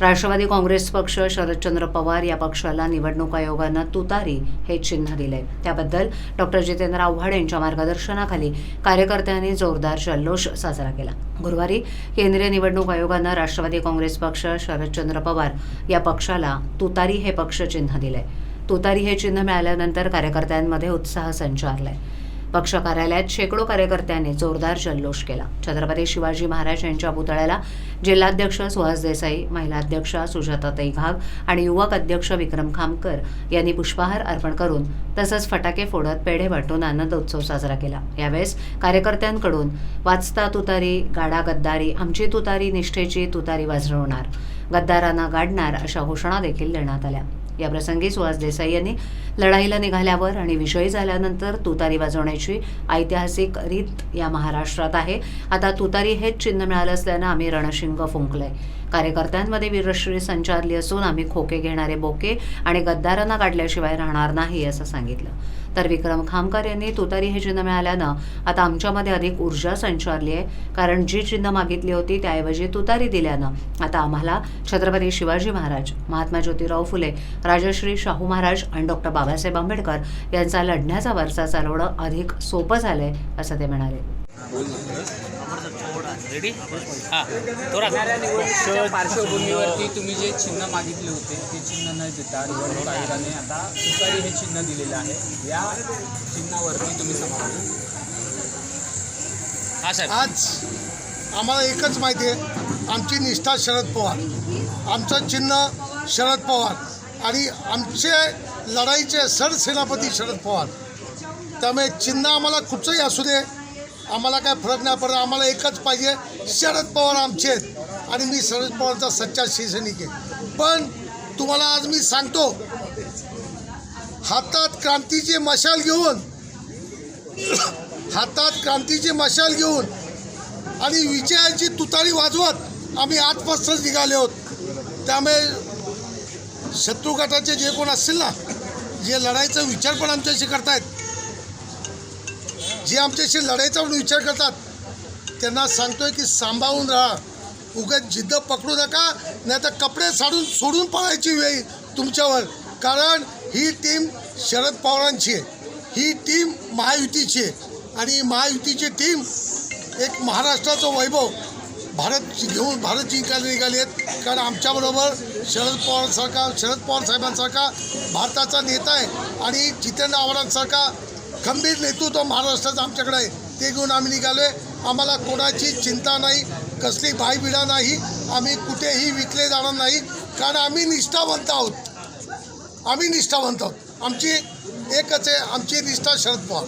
राष्ट्रवादी काँग्रेस पक्ष शरदचंद्र पवार या पक्षाला निवडणूक आयोगानं तुतारी हे चिन्ह दिले त्याबद्दल डॉक्टर जितेंद्र आव्हाड यांच्या मार्गदर्शनाखाली कार्यकर्त्यांनी जोरदार जल्लोष साजरा केला. गुरुवारी केंद्रीय निवडणूक आयोगानं राष्ट्रवादी काँग्रेस पक्ष शरदचंद्र पवार या पक्षाला तुतारी हे पक्ष चिन्ह दिले तुतारी हे चिन्ह मिळाल्यानंतर कार्यकर्त्यांमध्ये उत्साह संचारलाय. पक्ष कार्यालयात शेकडो कार्यकर्त्यांनी जोरदार जल्लोष केला. छत्रपती शिवाजी महाराज यांच्या पुतळ्याला जिल्हाध्यक्ष सुहास देसाई महिला अध्यक्ष सुजाताताई घाग आणि युवक अध्यक्ष विक्रम खामकर यांनी पुष्पहार अर्पण करून तसंच फटाके फोडत पेढे वाटून आनंदोत्सव साजरा केला. यावेळेस कार्यकर्त्यांकडून वाचता तुतारी गाडा गद्दारी आमची तुतारी निष्ठेची तुतारी वाजवणार गद्दारांना गाडणार अशा घोषणा देखील देण्यात आल्या. याप्रसंगी सुहास देसाई यांनी लढाईला निघाल्यावर आणि विजयी झाल्यानंतर तुतारी वाजवण्याची ऐतिहासिक रीत या महाराष्ट्रात आहे. आता तुतारी हेच चिन्ह मिळालं असल्यानं आम्ही रणशिंग फुंकलंय. कार्यकर्त्यांमध्ये वीरश्री संचारली असून आम्ही खोके घेणारे बोके आणि गद्दारांना काढल्याशिवाय राहणार नाही असं सांगितलं. तर विक्रम खामकर यांनी तुतारी हे चिन्ह मिळाल्यानं आता आमच्यामध्ये अधिक ऊर्जा संचारली आहे. कारण जी चिन्ह मागितली होती त्याऐवजी तुतारी दिल्यानं आता आम्हाला छत्रपती शिवाजी महाराज महात्मा ज्योतिराव फुले राजश्री शाहू महाराज आणि डॉक्टर बाबासाहेब आंबेडकर यांचा लढण्याचा वारसा चालवणं अधिक सोपं झालंय असं ते म्हणाले. पार्श्वभूमीवरती तुम्ही जे चिन्ह मागितले होते ते चिन्ह न देता निवडणूक आयोगाने आता तुतारी हे चिन्ह दिलेलं आहे. या चिन्हावरती तुम्ही हां साहेब. आज आम्हाला एकच माहिती आहे. आमची निष्ठा शरद पवार. आमचं चिन्ह शरद पवार. आणि आमचे लढाईचे सरसेनापती शरद पवार. त्यामुळे चिन्ह आम्हाला कुठचंही असू दे. आम्हाला काय फरक नाही पडत. आम्हाला एकच पाहिजे शरद पवार आमचे आहेत. आणि मी शरद पवारचा सच्चा शिवसैनिक आहे. पण तुम्हाला आज मी सांगतो हातात क्रांतीची मशाल घेऊन हातात क्रांतीची मशाल घेऊन आणि विजयाची तुतारी वाजवत आम्ही आजपासूनच निघाले आहोत. त्यामुळे शत्रू गटाचे जे कोण असतील ना जे लढाईचा विचार पण आमच्याशी करतायत. जे आमच्याशी लढाईचा पण विचार करतात त्यांना सांगतोय की सांभाळून राहा. उगत जिद्द पकडू नका नाही तर कपडे साडून सोडून पळायची वेळ तुमच्यावर. कारण ही टीम शरद पवारांची आहे. ही टीम महायुतीची आहे. आणि महायुतीची टीम एक महाराष्ट्राचं वैभव. भारत घेऊन भारत जिंकायला निघाले आहेत. कारण आमच्याबरोबर शरद पवारसारखा शरद पवार साहेबांसारखा भारताचा नेता आहे. आणि जितेंद्र आव्हाडांसारखा खंबीर नेतृत्व महाराष्ट्राचं आमच्याकडे आहे. ते घेऊन आम्ही निघालो आहे. आम्हाला कोणाची चिंता नाही कसली भाईबिडा नाही. आम्ही कुठेही विकले जाणार नाही. कारण आम्ही निष्ठावंत आहोत. आम्ही निष्ठावंत आहोत. आमची एकच आहे आमची निष्ठा शरद पवार.